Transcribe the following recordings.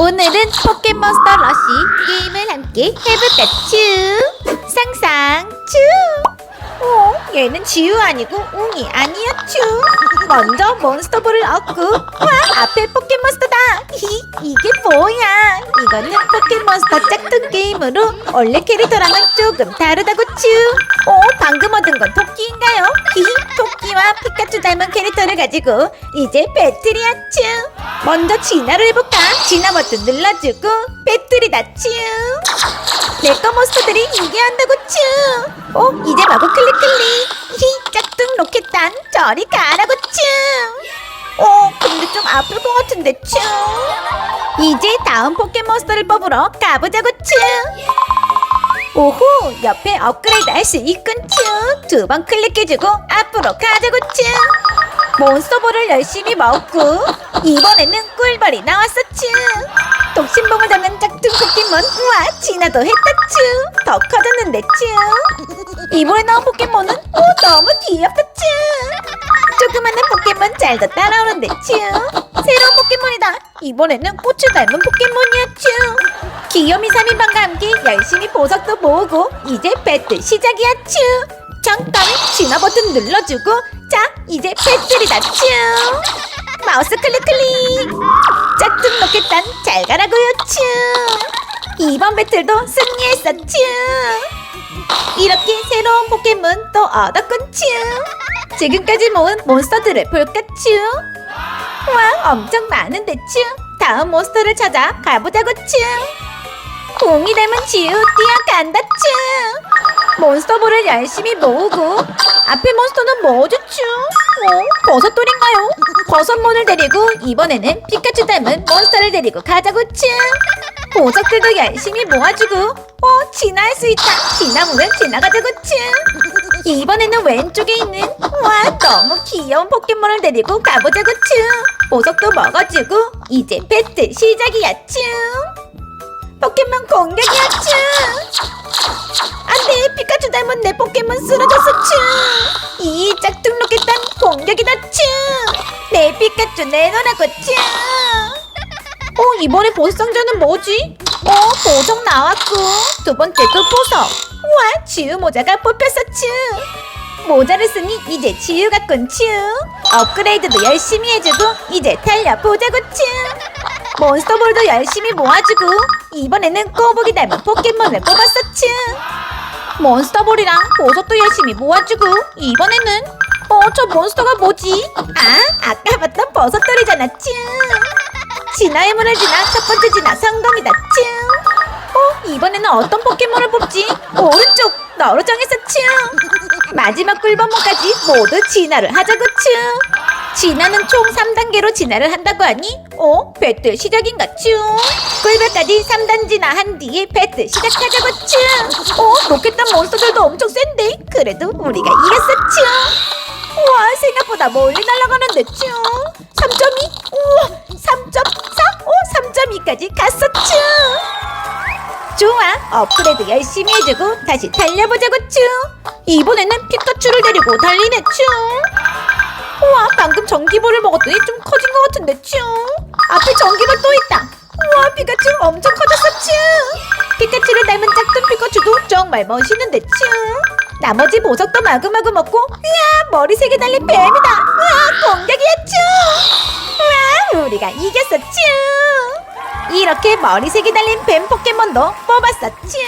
오늘은 포켓몬스터 러시 게임을 함께 해볼까? 츄! 상상! 츄! 어? 얘는 지우 아니고 웅이 아니야 츄? 먼저 몬스터볼을 얻고 와! 앞에 포켓몬스터다! 히, 이게 뭐야 이거는 포켓몬스터 짝퉁 게임으로 원래 캐릭터랑은 조금 다르다고 츄 어? 방금 얻은 건 토끼인가요? 히, 토끼와 피카츄 닮은 캐릭터를 가지고 이제 배틀이야 츄 먼저 진화를 해볼까? 진화 버튼 눌러주고 배틀이다 츄 내꺼 몬스터들이 이겨한다고 츄 어? 이제 마구 클릭 클릭 히 짝퉁 로켓단 저리 가라고 츄 어? 근데 좀 아플 것 같은데 츄. 이제 다음 포켓몬스터를 뽑으러 가보자고 츄. 오호 옆에 업그레이드 할 수 있군 츄 두 번 클릭해주고 앞으로 가자고 츄. 몬스터볼을 열심히 먹고 이번에는 꿀벌이 나왔어 츄. 독신봉을 잡는 짝퉁 포켓몬. 우와 진화도 했다 츄 더 커졌는데 츄. 이번에 나온 포켓몬은 오 너무 귀엽다 츄 조그마한 포켓몬 잘도 따라오는데 츄. 새로운 포켓몬이다. 이번에는 꽃을 닮은 포켓몬이야 츄. 귀요미 3인방과 함께 열심히 보석도 모으고 이제 배틀 시작이야 츄. 잠깐 진화 버튼 눌러주고 자 이제 배틀이다 츄. 마우스 클릭 클릭. 짝퉁 로켓단 잘 가라고요 츄. 이번 배틀도 승리했어 츄. 이렇게 새로운 포켓몬 또 얻었군 츄 지금까지 모은 몬스터들을 볼까 츄 와 엄청 많은데 츄 다음 몬스터를 찾아 가보자고 츄 공이 닮은 지우 뛰어간다 츄 몬스터볼을 열심히 모으고 앞에 몬스터는 뭐죠 츄 어? 버섯돌인가요? 버섯몬을 데리고 이번에는 피카츄 닮은 몬스터를 데리고 가자고 츄 보석들도 열심히 모아주고 어 진화할 수 있다. 진화물은 지나가자고 츄 이번에는 왼쪽에 있는 와 너무 귀여운 포켓몬을 데리고 가보자고 츄. 보석도 먹어주고 이제 배틀 시작이야 츄. 포켓몬 공격이야 츄. 안돼 피카츄 닮은 내 포켓몬 쓰러졌어 츄 이 짝퉁 로켓단 공격이다 츄내 피카츄 내놓으라고 츄. 어, 이번에 보석 상자는 뭐지? 어, 보석 나왔고 두 번째도 보석. 우와, 지우 모자가 뽑혔어, 츄. 모자를 쓰니 이제 지우 같군, 츄. 업그레이드도 열심히 해주고 이제 달려보자고, 츄. 몬스터볼도 열심히 모아주고 이번에는 꼬부기 닮은 포켓몬을 뽑았어, 츄. 몬스터볼이랑 보석도 열심히 모아주고 이번에는 어, 저 몬스터가 뭐지? 아, 아까 봤던 버섯돌이잖아, 츄. 진화의 문을 지나 첫 번째 진화 성공이다? 이번에는 어떤 포켓몬을 뽑지? 오른쪽 너로 정했어 츄 마지막 꿀벌몬까지 모두 진화를 하자고 츄 진화는 총 3단계로 진화를 한다고 하니? 어? 배틀 시작인가 츄 꿀벌까지 3단 진화한 뒤에 배틀 시작하자고 츄 어? 로켓단 몬스터들도 엄청 센데? 그래도 우리가 이겼어 츄 우와 생각보다 멀리 날아가는데 쭈3.2 우와 3.4 오 3.2까지 갔어 쭈 좋아. 업그레이드 열심히 해주고 다시 달려보자고 쭈 이번에는 피카츄를 데리고 달리네 쭈 우와 방금 전기볼을 먹었더니 좀 커진 것 같은데 쭈 앞에 전기볼 또 있다. 우와 피카츄 엄청 커졌어 쭈 피카츄를 닮은 짝퉁 피카츄도 정말 멋있는데 쭈 나머지 보석도 마구마구 먹고 으아 머리 세 개 달린 뱀이다. 으아 공격이야 쭈 으아 우리가 이겼어 쭈 이렇게 머리 세개 달린 뱀 포켓몬도 뽑았어 쭈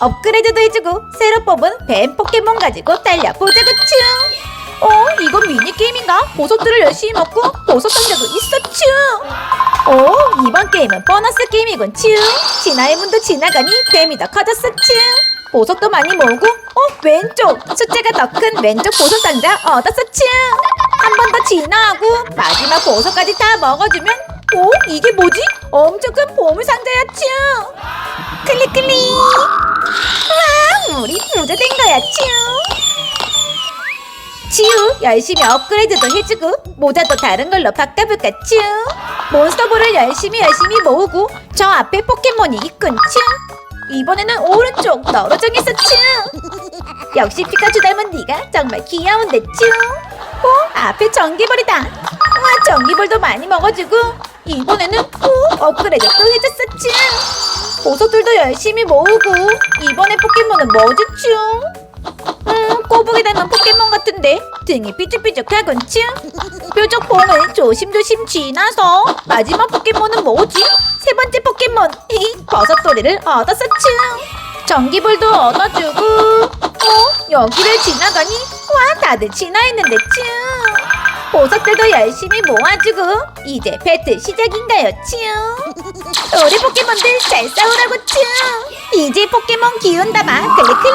업그레이드도 해주고 새로 뽑은 뱀 포켓몬 가지고 달려보자고 쭈 어, 이건 미니게임인가? 보석들을 열심히 먹고 보석 상자도 있어, 츄! 오, 이번 게임은 보너스 게임이군, 츄! 진화의 문도 지나가니 뱀이 더 커졌어, 츄! 보석도 많이 모으고, 어, 왼쪽! 숫자가 더 큰 왼쪽 보석 상자 얻었어, 츄! 한 번 더 진화하고, 마지막 보석까지 다 먹어주면, 오, 이게 뭐지? 엄청 큰 보물 상자야, 츄! 클릭, 클릭! 와, 우리 부자 된 거야, 츄! 치우 열심히 업그레이드도 해주고 모자도 다른 걸로 바꿔볼까 츄 몬스터볼을 열심히 열심히 모으고 저 앞에 포켓몬이 있군 츄 이번에는 오른쪽 너로 정했어 츄! 역시 피카츄 닮은 네가 정말 귀여운데 츄! 어? 앞에 전기볼이다. 와 전기볼도 많이 먹어주고 이번에는 오 업그레이드 또 해줬어 츄! 보석들도 열심히 모으고 이번에 포켓몬은 뭐지 츄 음, 꼬부기 닮은 포켓몬 같은데? 등이 삐죽삐죽하군 츄 뾰족 봄을 조심조심 지나서 마지막 포켓몬은 뭐지? 세 번째 포켓몬. 히 버섯돌이를 얻었어 츄 전기불도 얻어주고. 어? 여기를 지나가니? 와 다들 지나있는데 츄 보석들도 열심히 모아주고 이제 배틀 시작인가요 츄 우리 포켓몬들 잘 싸우라고 츄 이제 포켓몬 기운 담아 클릭 클릭.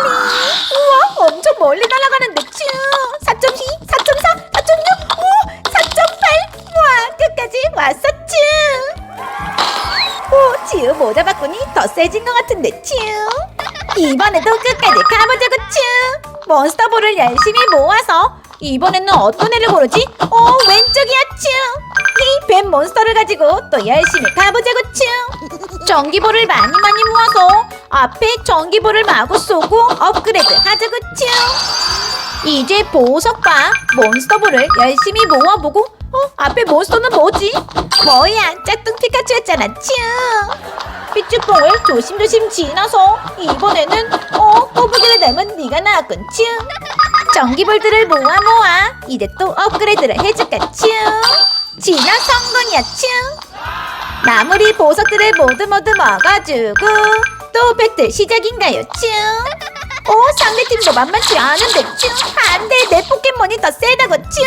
우와 엄청 멀리 날아가는데 츄. 4.2 4.4 4.6 오 4.8 우와 끝까지 왔어 츄. 오, 지우 모자 바꾸니 더 세진 것 같은데 츄. 이번에도 끝까지 가보자고 츄. 몬스터볼을 열심히 모아서 이번에는 어떤 애를 고르지? 어 왼쪽이야 츄 이 뱀 몬스터를 가지고 또 열심히 가보자고 츄 전기볼을 많이 많이 모아서 앞에 전기볼을 마구 쏘고 업그레이드 하자고 츄 이제 보석과 몬스터볼을 열심히 모아보고 어? 앞에 몬스터는 뭐지? 뭐야 짝퉁 피카츄였잖아 츄 삐죽봉을 조심조심 지나서 이번에는 어? 꼬부기를 닮은 네가 나왔군 츄 전기볼들을 모아 모아 이제 또 업그레이드를 해줄까 츄 진화 성공이야 츄 나무리 보석들을 모두 모두 먹어주고 또 배틀 시작인가요? 츄 오, 상대팀도 만만치 않은데 쭈 안돼 내 포켓몬이 더 세다고 쭈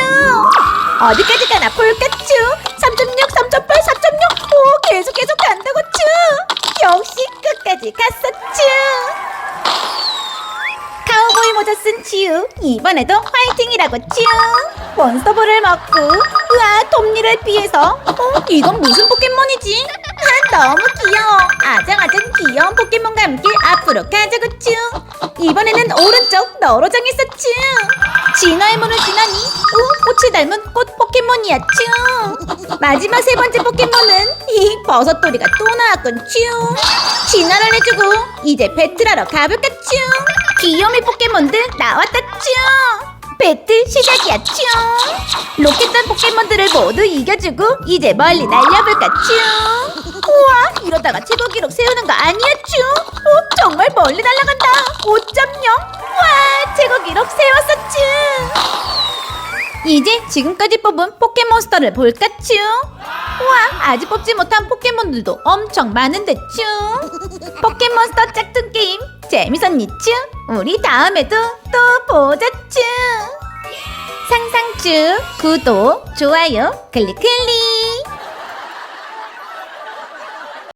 어디까지 가나 볼까 쭈3.6 3.8 4.6오 계속 계속 간다고 쭈 역시 끝까지 갔어 쭈 카우보이 모자 쓴쭈 이번에도 화이팅이라고 쭈 몬스터볼을 먹고 우와 톱니를 피해서. 어 이건 무슨 포켓몬이지? 아, 너무 귀여워. 아장아장 귀여운 포켓몬과 함께 앞으로 가자고 쭈. 이번에는 오른쪽 너로 정했어 쭈. 진화의 문을 지나니 오 꽃이 닮은 꽃 포켓몬이야 쭈. 마지막 세 번째 포켓몬은 이 버섯돌이가 또 나왔군 쭈. 진화를 해주고 이제 배틀하러 가볼까 쭈. 귀요미 포켓몬들 나왔다 쭈 배틀 시작이야 쭈 로켓단 포켓몬들을 모두 이겨주고 이제 멀리 날려볼까 쭈. 우와 이러다가 최고 기록 세우는 거 아니야 쭈 오, 정말 멀리 날아간다. 5.0와 최고 기록 세웠어 쭈 이제 지금까지 뽑은 포켓몬스터를 볼까 쭈? 우와 아직 뽑지 못한 포켓몬들도 엄청 많은데 쭈. 포켓몬스터 짝퉁 게임 재밌었니 쭈 우리 다음에도 또 보자 쭈 상상쭈 구독 좋아요 클릭 클릭